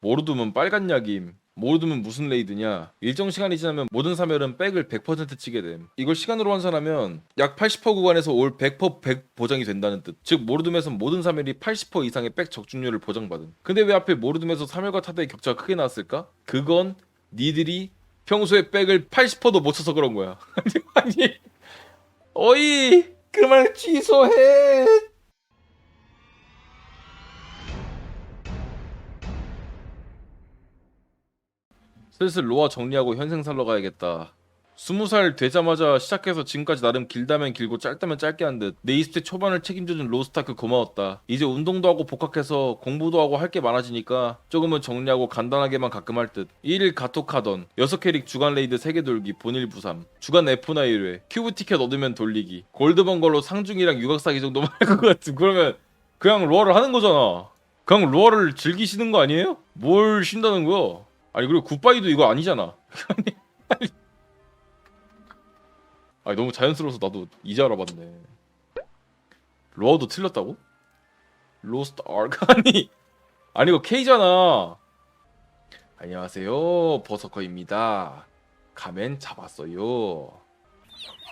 모르드면 빨간 약임. 모르드면 무슨 레이드냐? 일정 시간이 지나면 모든 사멸은 백을 100% 치게 됨. 이걸 시간으로 환산하면 약 80% 구간에서 올 100% 100 보장이 된다는 뜻. 즉 모르드에서 모든 사멸이 80% 이상의 백 적중률을 보장받은. 근데 왜 하필 모르드에서 사멸과 타다의 격차가 크게 나왔을까? 그건 니들이 평소에 백을 80%도 못 쳐서 그런 거야. 아니, 어이, 그만 취소해. 슬슬 로아 정리하고 현생 살러 가야겠다. 스무 살 되자마자 시작해서 지금까지 나름 길다면 길고 짧다면 짧게 한 듯 내 20대 초반을 책임져준 로스타크 고마웠다. 이제 운동도 하고 복학해서 공부도 하고 할 게 많아지니까 조금은 정리하고 간단하게만 가끔 할 듯. 1일 가톡하던 6캐릭 주간 레이드 3개 돌기 본일 부삼 주간 F나 1회 큐브 티켓 얻으면 돌리기 골드번 걸로 상중이랑 육각사기 정도만 할 것 같은 그러면 그냥 로아를 하는 거잖아. 그냥 로아를 즐기시는 거 아니에요? 뭘 쉰다는 거야? 아니 그리고 굿바이도 이거 아니잖아. 아니, 너무 자연스러워서 나도 이제 알아봤네. 로아도 틀렸다고? 로스트 아니 아니 이거 K잖아. 안녕하세요 버서커입니다. 가면 잡았어요.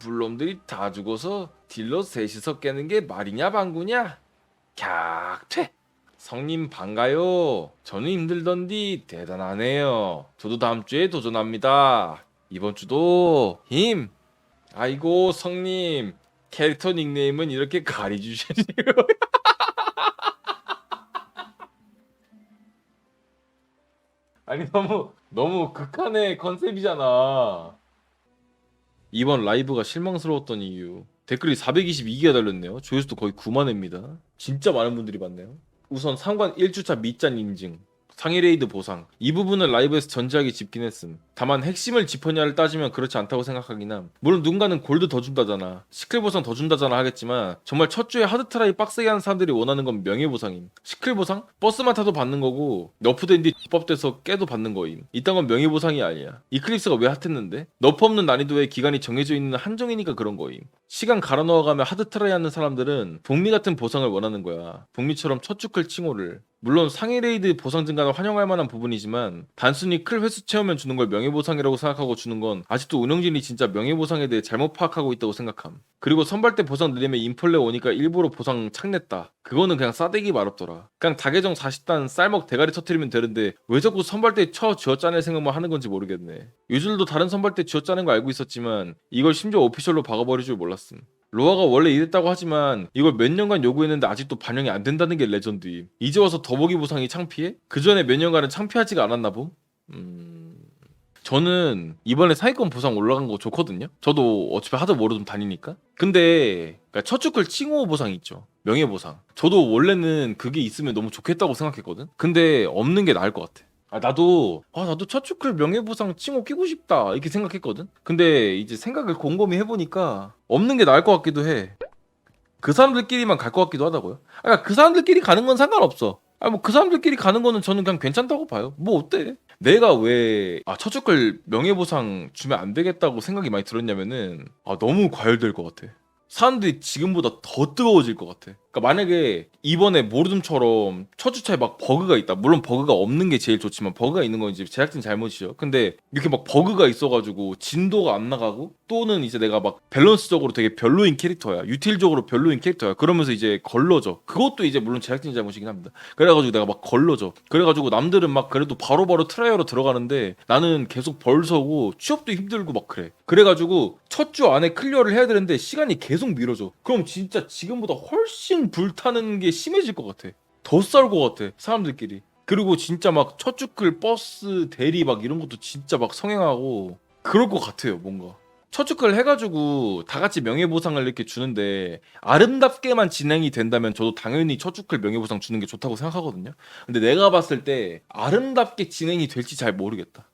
불놈들이 다 죽어서 딜러 셋이서 깨는 게 말이냐 방구냐? 객퇴. 성님 반가요. 저는 힘들던디 대단하네요. 저도 다음 주에 도전합니다. 이번 주도 힘. 아이고 성님 캐릭터 닉네임은 이렇게 가리주시네요. 아니 너무 너무 극한의 컨셉이잖아. 이번 라이브가 실망스러웠던 이유 댓글이 422개가 달렸네요. 조회수도 거의 9만 회입니다. 진짜 많은 분들이 봤네요. 우선 상관 1주차 밑잔 인증 상위 레이드 보상. 이 부분은 라이브에서 전지하게 짚긴 했음. 다만 핵심을 짚었냐를 따지면 그렇지 않다고 생각하긴 함. 물론 누군가는 골드 더 준다잖아. 시클 보상 더 준다잖아 하겠지만 정말 첫 주에 하드 트라이 빡세게 하는 사람들이 원하는 건 명예 보상임. 시클 보상? 버스만 타도 받는 거고 너프된 뒤 법돼서 깨도 받는 거임. 이딴 건 명예 보상이 아니야. 이클립스가 왜 핫했는데? 너프 없는 난이도에 기간이 정해져 있는 한정이니까 그런 거임 시간 갈아 넣어가며 하드 트라이 하는 사람들은 북미 같은 보상을 원하는 거야 북미처럼 첫 주 클 칭호를 물론 상위 레이드 보상 증가는 환영할 만한 부분이지만 단순히 클 횟수 채우면 주는 걸 명예보상이라고 생각하고 주는 건 아직도 운영진이 진짜 명예보상에 대해 잘못 파악하고 있다고 생각함. 그리고 선발 때 보상 늘리면 인플레 오니까 일부러 보상 착냈다. 그거는 그냥 싸대기 말없더라. 그냥 다계정 40단 쌀먹 대가리 터트리면 되는데 왜 자꾸 선발 때 쳐 쥐어 짜낼 생각만 하는 건지 모르겠네. 유줄도 다른 선발 때 쥐어짜낸 거 알고 있었지만 이걸 심지어 오피셜로 박아버릴 줄 몰랐 음. 로아가 원래 이랬다고 하지만 이걸 몇 년간 요구했는데 아직도 반영이 안 된다는 게 레전드임. 이제 와서 더보기 보상이 창피해? 그 전에 몇 년간은 창피하지가 않았나 봄? 음... 저는 이번에 상위권 보상 올라간 거 좋거든요. 저도 어차피 하도 모르 좀 다니니까. 근데 그러니까 첫 주클 칭호 보상 있죠. 명예 보상. 저도 원래는 그게 있으면 너무 좋겠다고 생각했거든. 근데 없는 게 나을 것 같아. 아 나도 아 나도 첫 주클 명예보상 칭호 끼고 싶다 이렇게 생각했거든. 근데 이제 생각을 곰곰이 해보니까 없는 게 나을 것 같기도 해. 그 사람들끼리만 갈 것 같기도 하다고요. 아, 그러니까 그 사람들끼리 가는 건 상관없어. 아 뭐 그 사람들끼리 가는 거는 저는 그냥 괜찮다고 봐요. 뭐 어때? 내가 왜 아, 첫 주클 명예보상 주면 안 되겠다고 생각이 많이 들었냐면은 아 너무 과열될 것 같아. 사람들이 지금보다 더 뜨거워질 것 같아. 그러니까 만약에 이번에 모르듬처럼 첫 주차에 막 버그가 있다. 물론 버그가 없는 게 제일 좋지만 버그가 있는 건 이제 제작진 잘못이죠. 근데 이렇게 막 버그가 있어가지고 진도가 안 나가고 또는 이제 내가 막 밸런스적으로 되게 별로인 캐릭터야. 유틸적으로 별로인 캐릭터야. 그러면서 이제 걸러져. 그것도 이제 물론 제작진 잘못이긴 합니다. 그래가지고 내가 막 걸러져. 그래가지고 남들은 막 그래도 바로바로 트라이어로 들어가는데 나는 계속 벌서고 취업도 힘들고 막 그래. 그래가지고 첫 주 안에 클리어를 해야 되는데 시간이 계속 미뤄져. 그럼 진짜 지금보다 훨씬 불타는 게 심해질 것 같아. 더 쌀 것 같아. 사람들끼리. 그리고 진짜 막첫 주클 버스 대리 막 이런 것도 진짜 막 성행하고 그럴 것 같아요. 뭔가. 첫 주클 해가지고 다 같이 명예보상을 이렇게 주는데 아름답게만 진행이 된다면 저도 당연히 첫 주클 명예보상 주는 게 좋다고 생각하거든요. 근데 내가 봤을 때 아름답게 진행이 될지 잘 모르겠다.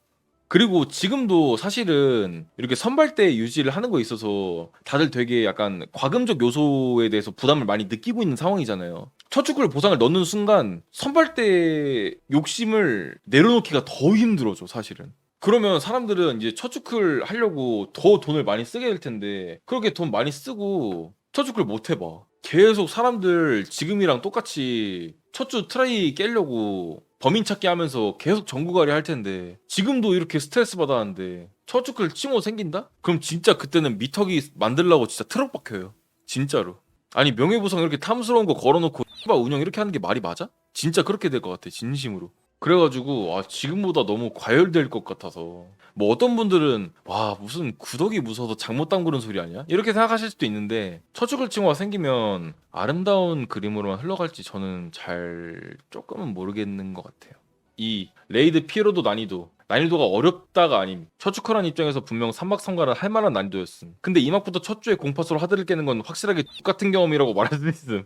그리고 지금도 사실은 이렇게 선발대 유지를 하는 거에 있어서 다들 되게 약간 과금적 요소에 대해서 부담을 많이 느끼고 있는 상황이잖아요. 첫 축구를 보상을 넣는 순간 선발대 욕심을 내려놓기가 더 힘들어져 사실은. 그러면 사람들은 이제 첫 축구를 하려고 더 돈을 많이 쓰게 될 텐데 그렇게 돈 많이 쓰고 첫 축구를 못 해봐. 계속 사람들 지금이랑 똑같이 첫 주 트라이 깨려고 범인 찾기 하면서 계속 전구가리 할 텐데 지금도 이렇게 스트레스 받았는데 처축을 칭호 생긴다? 그럼 진짜 그때는 미터기 만들라고 진짜 트럭 박혀요. 진짜로. 아니 명예부상 이렇게 탐스러운 거 걸어놓고 X발 운영 이렇게 하는 게 말이 맞아? 진짜 그렇게 될 것 같아 진심으로. 그래가지고 아 지금보다 너무 과열될 것 같아서. 뭐 어떤 분들은 와 무슨 구덕이 무서워서 장못 담그는 소리 아니야? 이렇게 생각하실 수도 있는데 처축을 칭호가 생기면 아름다운 그림으로만 흘러갈지 저는 잘 조금은 모르겠는 것 같아요. 이 레이드 피로도 난이도 난이도가 어렵다가 아님. 처축하라는 입장에서 분명 삼박삼가는 할 만한 난이도였음. 근데 이막부터 첫 주에 공파수로 하드를 깨는 건 확실하게 똑같은 경험이라고 말할 수 있음.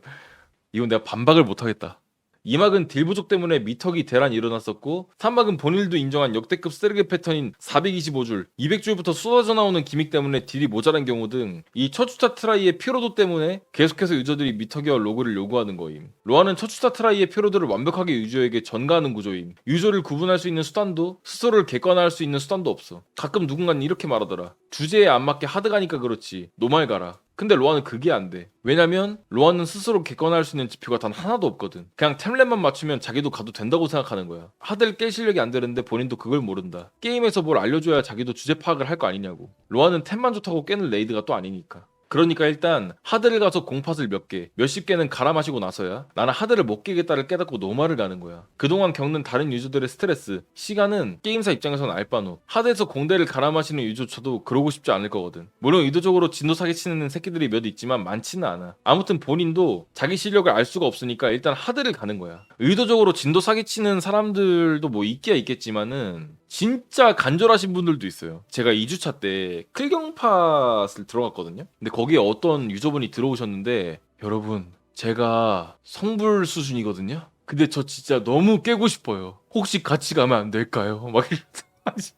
이건 내가 반박을 못하겠다 이막은 딜 부족 때문에 미터기 대란이 일어났었고 3막은 본인도 인정한 역대급 쓰레기 패턴인 425줄, 200줄부터 쏟아져 나오는 기믹 때문에 딜이 모자란 경우 등 이 첫주차 트라이의 피로도 때문에 계속해서 유저들이 미터기와 로그를 요구하는 거임. 로아는 첫주차 트라이의 피로도를 완벽하게 유저에게 전가하는 구조임. 유저를 구분할 수 있는 수단도 스스로를 객관화할 수 있는 수단도 없어. 가끔 누군가는 이렇게 말하더라. 주제에 안 맞게 하드 가니까 그렇지. 노말 가라. 근데 로아는 그게 안 돼. 왜냐면 로아는 스스로 객관화할 수 있는 지표가 단 하나도 없거든. 그냥 템렛만 맞추면 자기도 가도 된다고 생각하는 거야. 하드를 깰 실력이 안 되는데 본인도 그걸 모른다. 게임에서 뭘 알려줘야 자기도 주제 파악을 할 거 아니냐고. 로아는 템만 좋다고 깨는 레이드가 또 아니니까. 그러니까 일단 하드를 가서 공팟을 몇 개, 몇십 개는 갈아 마시고 나서야 나는 하드를 못 깨겠다를 깨닫고 노말을 가는 거야. 그동안 겪는 다른 유저들의 스트레스, 시간은 게임사 입장에서는 알바노. 하드에서 공대를 갈아 마시는 유저조차도 그러고 싶지 않을 거거든. 물론 의도적으로 진도 사기치는 새끼들이 몇 있지만 많지는 않아. 아무튼 본인도 자기 실력을 알 수가 없으니까 일단 하드를 가는 거야. 의도적으로 진도 사기치는 사람들도 뭐 있기야 있겠지만은 진짜 간절하신 분들도 있어요. 제가 2주차 때 클경팟을 들어갔거든요. 근데 거기에 어떤 유저분이 들어오셨는데 여러분 제가 성불 수준이거든요. 근데 저 진짜 너무 깨고 싶어요. 혹시 같이 가면 안 될까요? 막 이러면서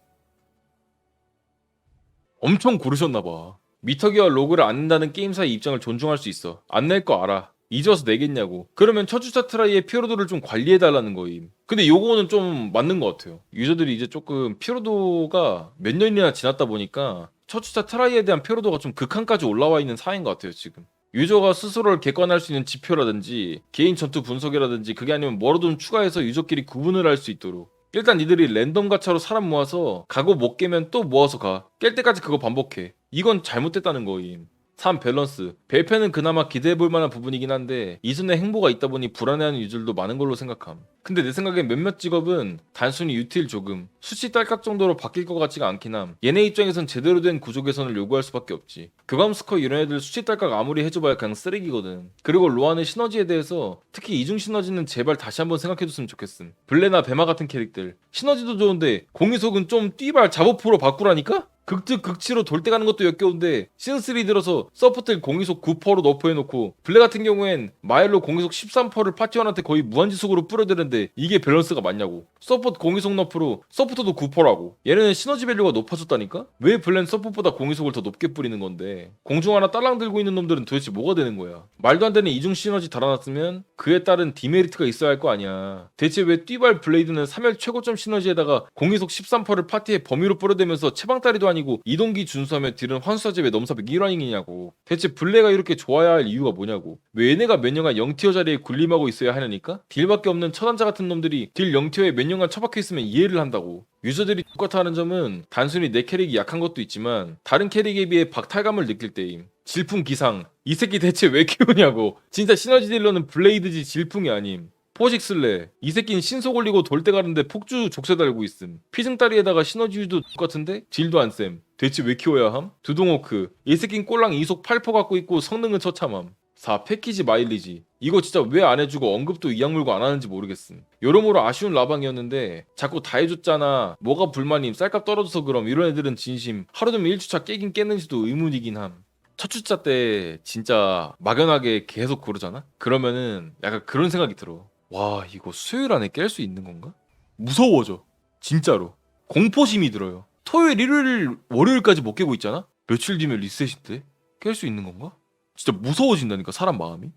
엄청 고르셨나 봐. 미터기와 로그를 안 낸다는 게임사의 입장을 존중할 수 있어. 안 낼 거 알아. 잊어서 내겠냐고. 그러면 첫 주차 트라이의 피로도를 좀 관리해달라는 거임. 근데 요거는 좀 맞는 것 같아요. 유저들이 이제 조금 피로도가 몇 년이나 지났다 보니까 첫 주차 트라이에 대한 피로도가 좀 극한까지 올라와 있는 사이인 것 같아요, 지금. 유저가 스스로를 객관할 수 있는 지표라든지 개인 전투 분석이라든지 그게 아니면 뭐라도 좀 추가해서 유저끼리 구분을 할 수 있도록 일단 니들이 랜덤 가차로 사람 모아서 가고 못 깨면 또 모아서 가. 깰 때까지 그거 반복해. 이건 잘못됐다는 거임. 3. 밸런스. 벨페는 그나마 기대해볼 만한 부분이긴 한데 이순의 행보가 있다 보니 불안해하는 유저들도 많은 걸로 생각함. 근데 내 생각엔 몇몇 직업은 단순히 유틸 조금, 수치 딸깍 정도로 바뀔 것 같지가 않긴 함. 얘네 입장에선 제대로 된 구조 개선을 요구할 수밖에 없지. 교감스커 이런 애들 수치 딸깍 아무리 해줘봐야 그냥 쓰레기거든. 그리고 로아의 시너지에 대해서 특히 이중 시너지는 제발 다시 한번 생각해줬으면 좋겠음. 블레나 베마 같은 캐릭들. 시너지도 좋은데 공이속은 좀 띠발 잡어프로 바꾸라니까? 극득 극치로 돌 때 가는 것도 역겨운데 시즌3 들어서 서포트를 공이속 9%로 너프해놓고 블랙 같은 경우엔 마일로 공이속 13%를 파티원한테 거의 무한지속으로 뿌려대는 데 이게 밸런스가 맞냐고. 서포트 공이속 너프로 서포터도 9%라고. 얘네는 시너지 밸류가 높아졌다니까? 왜 블랙 서포트보다 공이속을 더 높게 뿌리는 건데? 공중 하나 딸랑 들고 있는 놈들은 도대체 뭐가 되는 거야? 말도 안 되는 이중 시너지 달아놨으면 그에 따른 디메리트가 있어야 할 거 아니야. 대체 왜 띠발 블레이드는 3열 최고점 시너지에다가 공이속 13%를 파티에 범위로 뿌려대면서 채방다리도 아니고 이동기 준수하며 딜은 환수사제 왜 넘사백 1라닝이냐고. 대체 블레가 이렇게 좋아야 할 이유가 뭐냐고. 왜 얘네가 몇 년간 0티어 자리에 군림하고 있어야 하냐니까? 딜밖에 없는 처단자 같은 놈들이 딜 0티어에 몇 년간 처박혀 있으면 이해를 한다고. 유저들이 똑같아 하는 점은 단순히 내 캐릭이 약한 것도 있지만 다른 캐릭에 비해 박탈감을 느낄 때임. 질풍 기상. 이 새끼 대체 왜 키우냐고. 진짜 시너지 딜러는 블레이드지 질풍이 아님. 포식 쓸래 이 새끼는 신속 올리고 돌때 가는데 폭주 족쇄 달고 있음. 피승다리에다가 시너지도 똑같은데? 딜도 안 쌤. 대체 왜 키워야 함? 두동호크. 이 새끼는 꼴랑 이속 8% 갖고 있고 성능은 처참함 4. 패키지 마일리지 이거 진짜 왜 안 해주고 언급도 이악 물고 안 하는지 모르겠음 여러모로 아쉬운 라방이었는데 자꾸 다 해줬잖아 뭐가 불만임 쌀값 떨어져서 그럼 이런 애들은 진심 하루도면 1주차 깨긴 깼는지도 의문이긴 함 첫 주차 때 진짜 막연하게 계속 고르잖아? 그러면은 약간 그런 생각이 들어. 와, 이거 수요일 안에 깰 수 있는 건가? 무서워져. 진짜로. 공포심이 들어요. 토요일, 일요일, 월요일까지 못 깨고 있잖아? 며칠 뒤면 리셋인데? 깰 수 있는 건가? 진짜 무서워진다니까, 사람 마음이.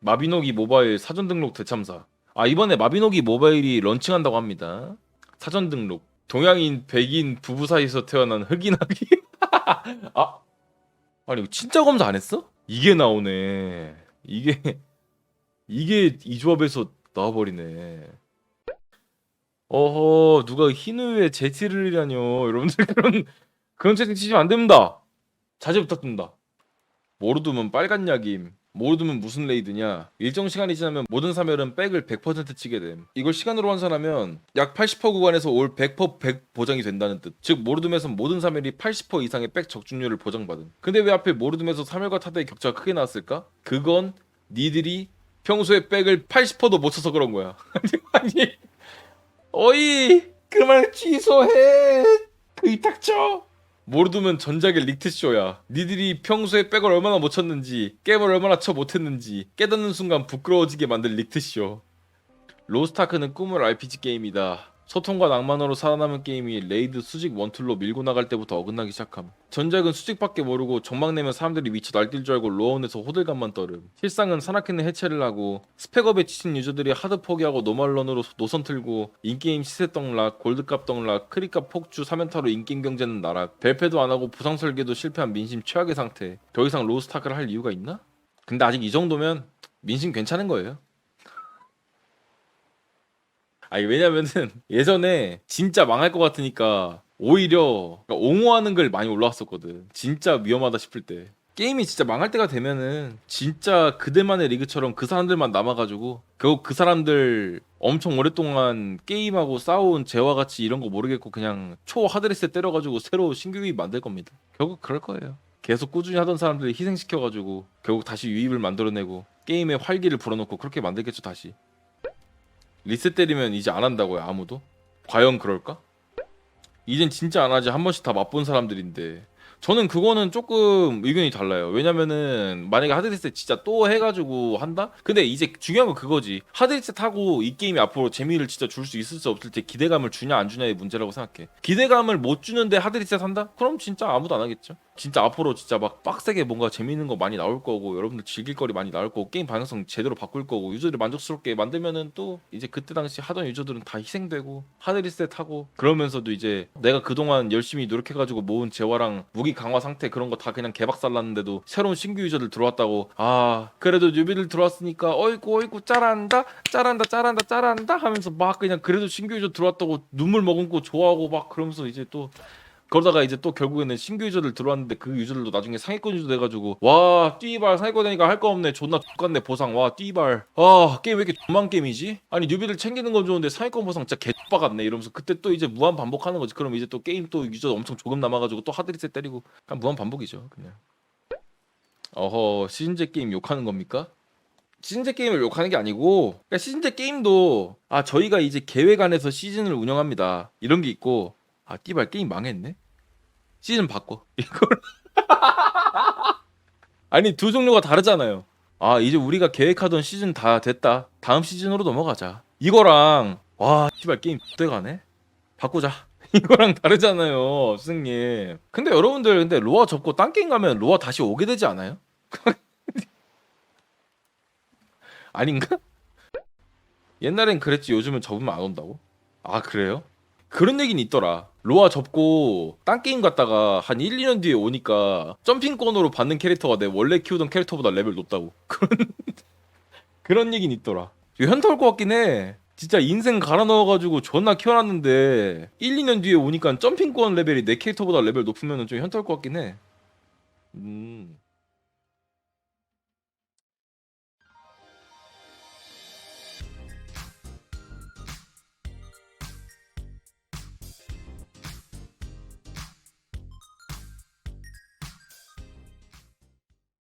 마비노기 모바일 사전 등록 대참사. 아, 이번에 마비노기 모바일이 런칭한다고 합니다. 사전 등록. 동양인, 백인 부부 사이에서 태어난 흑인아기. 아, 아니 진짜 검사 안 했어? 이게 나오네. 이게 이게 이 조합에서 나와버리네. 어허 누가 흰 우유에 제티를 이라뇨 여러분들 그런 그런 채팅 치시면 안 됩니다. 자제 부탁드립니다. 모르두면 빨간 약임. 모르두면 무슨 레이드냐? 일정 시간이 지나면 모든 사멸은 백을 100% 치게 됨. 이걸 시간으로 환산하면 약 80% 구간에서 올 100% 100 보장이 된다는 뜻. 즉 모르둠에선 모든 사멸이 80% 이상의 백 적중률을 보장받은. 근데 왜 하필 모르둠에서 사멸과 타다의 격차가 크게 나왔을까? 그건 니들이 평소에 백을 80%도 못 쳐서 그런 거야. 아니 어이 그만 취소해. 그이 닥쳐. 모르두면 전작의 릭트쇼야. 니들이 평소에 백을 얼마나 못 쳤는지, 게임을 얼마나 쳐 못했는지 깨닫는 순간 부끄러워지게 만든 릭트쇼. 로스타크는 꿈을 RPG 게임이다. 소통과 낭만으로 살아남은 게임이 레이드 수직 원툴로 밀고 나갈 때부터 어긋나기 시작함. 전작은 수직밖에 모르고 정막 내면 사람들이 미쳐 날뛸 줄 알고 로아온에서 호들갑만 떨음. 실상은 산악회는 해체를 하고 스펙업에 지친 유저들이 하드 포기하고 노말런으로 노선 틀고 인게임 시세 떡락, 골드값 떡락, 크리값 폭주 3연타로 인게임 경제는 나락. 벨페도 안 하고 부상 설계도 실패한 민심 최악의 상태. 더 이상 로스타크를 할 이유가 있나? 근데 아직 이 정도면 민심 괜찮은 거예요. 아니 왜냐면은 예전에 진짜 망할 것 같으니까 오히려 그러니까 옹호하는 글 많이 올라왔었거든. 진짜 위험하다 싶을 때. 게임이 진짜 망할 때가 되면은 진짜 그들만의 리그처럼 그 사람들만 남아가지고 결국 그 사람들 엄청 오랫동안 게임하고 싸운 재화 같이 이런 거 모르겠고 그냥 초 하드레스 때려가지고 새로 신규 유입 만들 겁니다. 결국 그럴 거예요. 계속 꾸준히 하던 사람들 희생시켜가지고 결국 다시 유입을 만들어내고 게임에 활기를 불어넣고 그렇게 만들겠죠 다시. 리셋 때리면 이제 안 한다고요 아무도? 과연 그럴까? 이젠 진짜 안 하지 한 번씩 다 맛본 사람들인데 저는 그거는 조금 의견이 달라요 왜냐면은 만약에 하드리셋 진짜 또 해가지고 한다? 근데 이제 중요한 건 그거지 하드리셋 하고 이 게임이 앞으로 재미를 진짜 줄 수 있을 수 없을 때 기대감을 주냐 안 주냐의 문제라고 생각해 기대감을 못 주는데 하드리셋 한다? 그럼 진짜 아무도 안 하겠죠 진짜 앞으로 진짜 막 빡세게 뭔가 재밌는 거 많이 나올 거고 여러분들 즐길 거리 많이 나올 거고 게임 방향성 제대로 바꿀 거고 유저들이 만족스럽게 만들면은 또 이제 그때 당시 하던 유저들은 다 희생되고 하드 리셋 하고 그러면서도 이제 내가 그동안 열심히 노력해가지고 모은 재화랑 무기 강화 상태 그런 거 다 그냥 개박살 났는데도 새로운 신규 유저들 들어왔다고 아 그래도 뉴비들 들어왔으니까 어이구 어이구 짜란다 짜란다 짜란다 짜란다 하면서 막 그냥 그래도 신규 유저 들어왔다고 눈물 머금고 좋아하고 막 그러면서 이제 또 그러다가 이제 또 결국에는 신규 유저들 들어왔는데 그 유저들도 나중에 상위권 유저 돼가지고 와 띠발 상위권 되니까 할 거 없네. 존나 똑같네 보상. 와 띠발. 아 게임 왜 이렇게 존만 게임이지? 아니 뉴비들 챙기는 건 좋은데 상위권 보상 진짜 개빡 같네. 이러면서 그때 또 이제 무한 반복하는 거지. 그럼 이제 또 게임 또 유저 엄청 조금 남아가지고 또 하드리셋 때리고 그냥 무한 반복이죠 그냥. 어허 시즌제 게임 욕하는 겁니까? 시즌제 게임을 욕하는 게 아니고 그러니까 시즌제 게임도 아 저희가 이제 계획 안에서 시즌을 운영합니다. 이런 게 있고 아 띠발 게임 망했네 시즌 바꿔 이걸 아니 두 종류가 다르잖아요 아 이제 우리가 계획하던 시즌 다 됐다 다음 시즌으로 넘어가자 이거랑 와 띠발 게임 돼가네 바꾸자 이거랑 다르잖아요 스승님 근데 여러분들 근데 로아 접고 딴 게임 가면 로아 다시 오게 되지 않아요? 아닌가? 옛날엔 그랬지 요즘은 접으면 안 온다고? 아 그래요? 그런 얘기는 있더라. 로아 접고 딴 게임 갔다가 한 1, 2년 뒤에 오니까 점핑권으로 받는 캐릭터가 내 원래 키우던 캐릭터보다 레벨 높다고. 그런 그런 얘기는 있더라. 현타 올 것 같긴 해. 진짜 인생 갈아 넣어가지고 존나 키워놨는데 1, 2년 뒤에 오니까 점핑권 레벨이 내 캐릭터보다 레벨 높으면 좀 현타 올 것 같긴 해. 음.